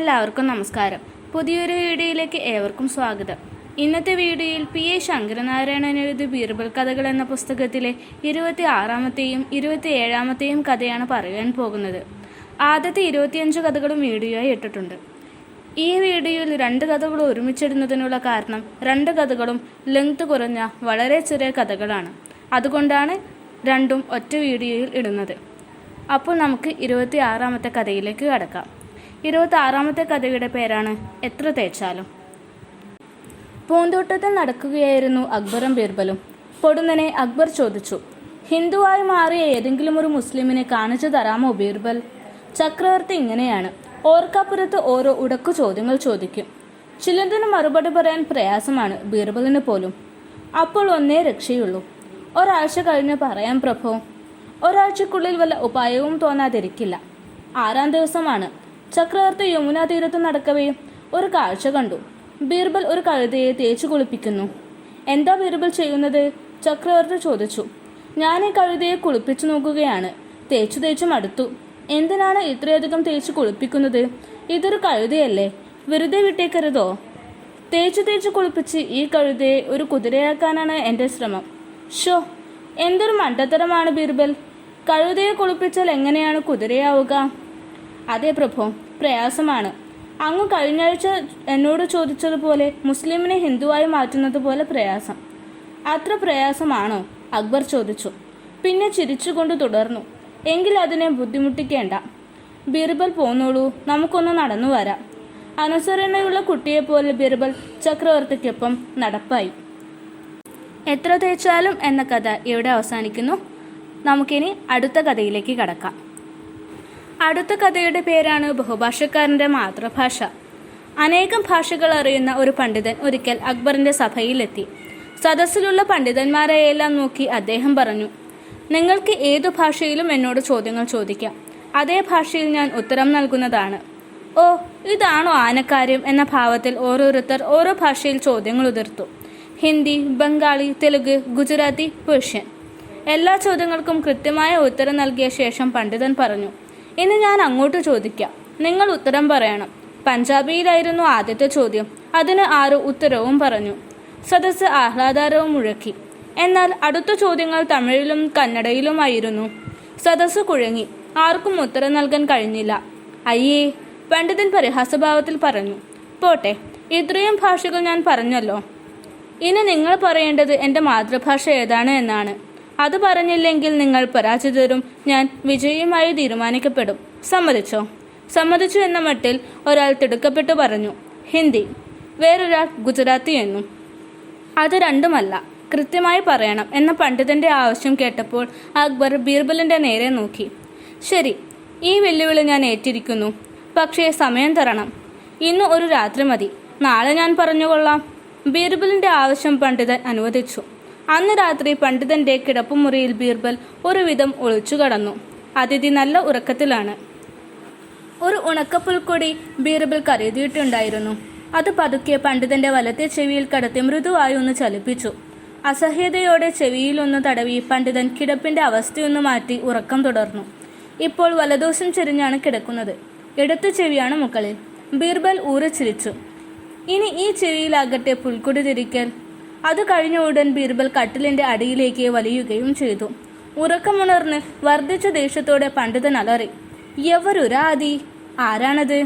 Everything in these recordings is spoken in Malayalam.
എല്ലാവർക്കും നമസ്കാരം. പുതിയൊരു വീഡിയോയിലേക്ക് ഏവർക്കും സ്വാഗതം. ഇന്നത്തെ വീഡിയോയിൽ പി എ ശങ്കരനാരായണൻ എഴുതി ബീർബൽ കഥകൾ എന്ന പുസ്തകത്തിലെ ഇരുപത്തി ആറാമത്തെയും ഇരുപത്തി ഏഴാമത്തെയും കഥയാണ് പറയാൻ പോകുന്നത്. ആദ്യത്തെ ഇരുപത്തിയഞ്ച് കഥകളും വീഡിയോയായി ഇട്ടിട്ടുണ്ട്. ഈ വീഡിയോയിൽ രണ്ട് കഥകൾ ഒരുമിച്ചിടുന്നതിനുള്ള കാരണം രണ്ട് കഥകളും ലെങ്ത് കുറഞ്ഞ വളരെ ചെറിയ കഥകളാണ്. അതുകൊണ്ടാണ് രണ്ടും ഒറ്റ വീഡിയോയിൽ ഇടുന്നത്. അപ്പോൾ നമുക്ക് ഇരുപത്തി ആറാമത്തെ കഥയിലേക്ക് കടക്കാം. ഇരുപത്തി ആറാമത്തെ കഥയുടെ പേരാണ് എത്ര തേച്ചാലും. പൂന്തോട്ടത്തിൽ നടക്കുകയായിരുന്നു അക്ബറും ബീർബലും. പൊടുന്നനെ അക്ബർ ചോദിച്ചു ഹിന്ദുവായി മാറിയ ഏതെങ്കിലും ഒരു മുസ്ലിമിനെ കാണിച്ചു തരാമോ ബീർബൽ? ചക്രവർത്തി ഇങ്ങനെയാണ് ഓർക്കപ്പുറത്ത് ഓരോ ഉടക്കു ചോദ്യങ്ങൾ ചോദിക്കും. ചിലതിന് മറുപടി പറയാൻ പ്രയാസമാണ് ബീർബലിന് പോലും. അപ്പോൾ ഒന്നേ രക്ഷയുള്ളൂ. ഒരാഴ്ച കഴിഞ്ഞ് പറയാം പ്രഭോ. ഒരാഴ്ചക്കുള്ളിൽ വല്ല ഉപായവും തോന്നാതിരിക്കില്ല. ആറാം ദിവസമാണ്. ചക്രവർത്തി യമുനാ തീരത്ത് നടക്കവേ ഒരു കാഴ്ച കണ്ടു. ബീർബൽ ഒരു കഴുതയെ തേച്ചു കുളിപ്പിക്കുന്നു. എന്താ ബീർബൽ ചെയ്യുന്നത്? ചക്രവർത്തി ചോദിച്ചു. ഞാൻ ഈ കഴുതയെ കുളിപ്പിച്ചു നോക്കുകയാണ്. തേച്ചു തേച്ചു മടുത്തു. എന്തിനാണ് ഇത്രയധികം തേച്ചു കുളിപ്പിക്കുന്നത്? ഇതൊരു കഴുതയല്ലേ. വെറുതെ വിട്ടേക്കരുതോ? തേച്ചു തേച്ചു കുളിപ്പിച്ച് ഈ കഴുതയെ ഒരു കുതിരയാക്കാനാണ് എന്റെ ശ്രമം. ഷോ എന്തൊരു മണ്ടത്തരമാണ് ബീർബൽ. കഴുതയെ കുളിപ്പിച്ചാൽ എങ്ങനെയാണ് കുതിരയാവുക? അതെ പ്രഭു പ്രയാസമാണ്. അങ്ങ് കഴിഞ്ഞ ആഴ്ച എന്നോട് ചോദിച്ചതുപോലെ മുസ്ലിമിനെ ഹിന്ദുവായി മാറ്റുന്നത് പോലെ പ്രയാസം. അത്ര പ്രയാസമാണോ? അക്ബർ ചോദിച്ചു. പിന്നെ ചിരിച്ചുകൊണ്ട് തുടർന്നു. എങ്കിൽ അതിനെ ബുദ്ധിമുട്ടിക്കേണ്ട. ബീർബൽ പോന്നോളൂ നമുക്കൊന്ന് നടന്നു വരാം. അനുസരണയുള്ള കുട്ടിയെപ്പോലെ ബീർബൽ ചക്രവർത്തിക്കൊപ്പം നടപ്പായി. എത്ര തേച്ചാലും എന്ന കഥ ഇവിടെ അവസാനിക്കുന്നു. നമുക്കിനി അടുത്ത കഥയിലേക്ക് കടക്കാം. അടുത്ത കഥയുടെ പേരാണ് ബഹുഭാഷക്കാരന്റെ മാതൃഭാഷ. അനേകം ഭാഷകൾ അറിയുന്ന ഒരു പണ്ഡിതൻ ഒരിക്കൽ അക്ബറിന്റെ സഭയിലെത്തി. സദസ്സിലുള്ള പണ്ഡിതന്മാരെയെല്ലാം നോക്കി അദ്ദേഹം പറഞ്ഞു നിങ്ങൾക്ക് ഏതു ഭാഷയിലും എന്നോട് ചോദ്യങ്ങൾ ചോദിക്കാം. അതേ ഭാഷയിൽ ഞാൻ ഉത്തരം നൽകുന്നതാണ്. ഓ ഇതാണോ ആനക്കാര്യം എന്ന ഭാവത്തിൽ ഓരോരുത്തർ ഓരോ ഭാഷയിൽ ചോദ്യങ്ങൾ ഉതിർത്തു. ഹിന്ദി ബംഗാളി തെലുഗ് ഗുജറാത്തി പേർഷ്യൻ. എല്ലാ ചോദ്യങ്ങൾക്കും കൃത്യമായ ഉത്തരം നൽകിയ ശേഷം പണ്ഡിതൻ പറഞ്ഞു ഇനി ഞാൻ അങ്ങോട്ട് ചോദിക്കാം. നിങ്ങൾ ഉത്തരം പറയണം. പഞ്ചാബിയിലായിരുന്നു ആദ്യത്തെ ചോദ്യം. അതിന് ആരോ ഉത്തരവും പറഞ്ഞു. സദസ്സ് ആഹ്ലാദാരവും മുഴക്കി. എന്നാൽ അടുത്ത ചോദ്യങ്ങൾ തമിഴിലും കന്നഡയിലുമായിരുന്നു. സദസ്സ് കുഴങ്ങി. ആർക്കും ഉത്തരം നൽകാൻ കഴിഞ്ഞില്ല. അയ്യേ പണ്ഡിതൻ പരിഹാസഭാവത്തിൽ പറഞ്ഞു. പോട്ടെ ഇത്രയും ഭാഷകൾ ഞാൻ പറഞ്ഞല്ലോ. ഇനി നിങ്ങൾ പറയേണ്ടത് എന്റെ മാതൃഭാഷ ഏതാണ് എന്നാണ്. അത് പറഞ്ഞില്ലെങ്കിൽ നിങ്ങൾ പരാജിതരും. ഞാൻ വിജയിയുമായി തീരുമാനിക്കപ്പെടും. സമ്മതിച്ചോ? സമ്മതിച്ചു എന്ന മട്ടിൽ ഒരാൾ തിടുക്കപ്പെട്ടു പറഞ്ഞു ഹിന്ദി. വേറൊരാൾ ഗുജറാത്തി എന്നും. അത് രണ്ടുമല്ല കൃത്യമായി പറയണം എന്ന പണ്ഡിതന്റെ ആവശ്യം കേട്ടപ്പോൾ അക്ബർ ബീർബലിന്റെ നേരെ നോക്കി. ശരി ഈ വെല്ലുവിളി ഞാൻ ഏറ്റിരിക്കുന്നു പക്ഷേ സമയം തരണം. ഇന്ന് ഒരു രാത്രി മതി. നാളെ ഞാൻ പറഞ്ഞുകൊള്ളാം. ബീർബലിന്റെ ആവശ്യം പണ്ഡിതൻ അനുവദിച്ചു. അന്ന് രാത്രി പണ്ഡിതന്റെ കിടപ്പുമുറിയിൽ ബീർബൽ ഒരുവിധം ഒളിച്ചു കടന്നു. അതിഥി നല്ല ഉറക്കത്തിലാണ്. ഒരു ഉണക്കപ്പുൽക്കൊടി ബീർബൽ കരുതിയിട്ടുണ്ടായിരുന്നു. അത് പതുക്കെ പണ്ഡിതന്റെ വലത്തെ ചെവിയിൽ കടത്തി മൃദുവായി ഒന്ന് ചലിപ്പിച്ചു. അസഹ്യതയോടെ ചെവിയിലൊന്ന് തടവി പണ്ഡിതൻ കിടപ്പിന്റെ അവസ്ഥയൊന്ന് മാറ്റി ഉറക്കം തുടർന്നു. ഇപ്പോൾ വലദോഷം ചെരിഞ്ഞാണ് കിടക്കുന്നത്. ഇടത്തു ചെവിയാണ് മുകളിൽ. ബീർബൽ ഊറിച്ചിരിച്ചു. ഇനി ഈ ചെവിയിലാകട്ടെ പുൽക്കൊടി തിരിക്കൽ. അത് കഴിഞ്ഞ ഉടൻ ബീർബൽ കട്ടിലിന്റെ അടിയിലേക്ക് വലിയുകയും ചെയ്തു. ഉറക്കമുണർന്ന് വർദ്ധിച്ച ദേഷ്യത്തോടെ പണ്ഡിതൻ അലറി എവരൊരാദി ആരാണത്?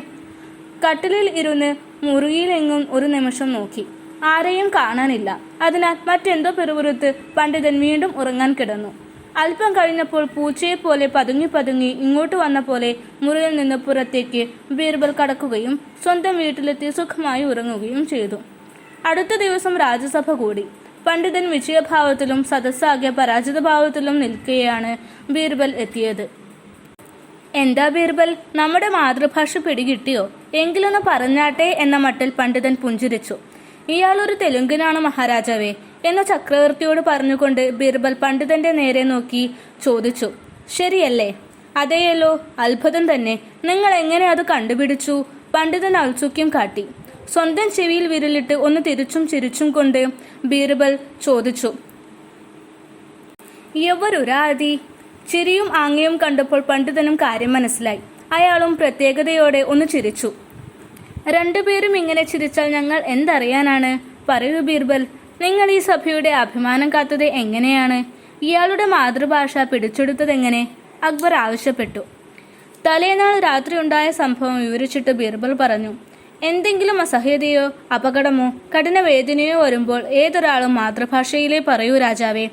കട്ടിലിൽ ഇരുന്ന് മുറിയിലെങ്ങും ഒരു നിമിഷം നോക്കി. ആരെയും കാണാനില്ല. അതിനാൽ മറ്റെന്തോ പിറുപുറത്ത് പണ്ഡിതൻ വീണ്ടും ഉറങ്ങാൻ കിടന്നു. അല്പം കഴിഞ്ഞപ്പോൾ പൂച്ചയെ പോലെ പതുങ്ങി പതുങ്ങി ഇങ്ങോട്ട് വന്ന പോലെ മുറിയിൽ നിന്ന് പുറത്തേക്ക് ബീർബൽ കടക്കുകയും സ്വന്തം വീട്ടിലെത്തി സുഖമായി ഉറങ്ങുകയും ചെയ്തു. അടുത്ത ദിവസം രാജ്യസഭ കൂടി. പണ്ഡിതൻ വിജയഭാവത്തിലും സദസ്സാകെ പരാജിതഭാവത്തിലും നിൽക്കുകയാണ് ബീർബൽ എത്തിയത്. എന്താ ബീർബൽ? നമ്മുടെ മാതൃഭാഷ പിടികിട്ടിയോ? എങ്കിലൊന്ന് പറഞ്ഞാട്ടെ എന്ന മട്ടിൽ പണ്ഡിതൻ പുഞ്ചിരിച്ചു. ഇയാളൊരു തെലുങ്കിനാണ് മഹാരാജാവേ എന്ന ചക്രവർത്തിയോട് പറഞ്ഞുകൊണ്ട് ബീർബൽ പണ്ഡിതന്റെ നേരെ നോക്കി ചോദിച്ചു. ശരിയല്ലേ? അതേയല്ലോ അത്ഭുതം തന്നെ. നിങ്ങൾ എങ്ങനെ അത് കണ്ടുപിടിച്ചു? പണ്ഡിതൻ ഔത്സുക്യം കാട്ടി. സ്വന്തം ചെവിയിൽ വിരലിട്ട് ഒന്ന് തിരിച്ചും ചിരിച്ചും കൊണ്ട് ബീർബൽ ചോദിച്ചു യവരൊരാതി ചിരിയും ആംഗ്യവും കണ്ടപ്പോൾ പണ്ഡിതനും കാര്യം മനസ്സിലായി. അയാളും പ്രത്യേകതയോടെ ഒന്ന് ചിരിച്ചു. രണ്ടുപേരും ഇങ്ങനെ ചിരിച്ചാൽ ഞങ്ങൾ എന്തറിയാനാണ്? പറയൂ ബീർബൽ. നിങ്ങൾ ഈ സഭയുടെ അഭിമാനം കാത്തത് എങ്ങനെയാണ്? ഇയാളുടെ മാതൃഭാഷ പിടിച്ചെടുത്തതെങ്ങനെ അക്ബർ ആവശ്യപ്പെട്ടു. തലേനാൾ രാത്രി ഉണ്ടായ സംഭവം വിവരിച്ചിട്ട് ബീർബൽ പറഞ്ഞു എന്തെങ്കിലും അസഹ്യതയോ അപകടമോ കഠിനവേദനയോ വരുമ്പോൾ ഏതൊരാളും മാതൃഭാഷയിലേ പറയൂ രാജാവേ.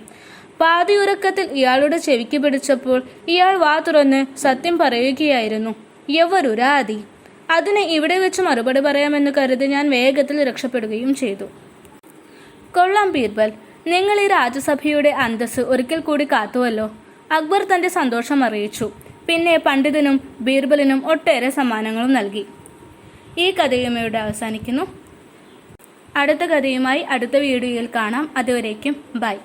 പാതിയുറക്കത്തിൽ ഇയാളുടെ ചെവിക്ക് പിടിച്ചപ്പോൾ ഇയാൾ വാ തുറന്ന് സത്യം പറയുകയായിരുന്നു. യവരുരാതി അതിന് ഇവിടെ വെച്ച് മറുപടി പറയാമെന്ന് കരുതി ഞാൻ വേഗത്തിൽ രക്ഷപ്പെടുകയും ചെയ്തു. കൊള്ളാം ബീർബൽ നിങ്ങൾ ഈ രാജ്യസഭയുടെ അന്തസ് ഒരിക്കൽ കൂടി കാത്തുവല്ലോ. അക്ബർ തന്റെ സന്തോഷം അറിയിച്ചു. പിന്നെ പണ്ഡിതനും ബീർബലിനും ഒട്ടേറെ സമ്മാനങ്ങളും നൽകി. ഈ കഥയും ഇവിടെ അവസാനിക്കുന്നു. അടുത്ത കഥയുമായി അടുത്ത വീഡിയോയിൽ കാണാം. അതുവരേക്കും ബൈ.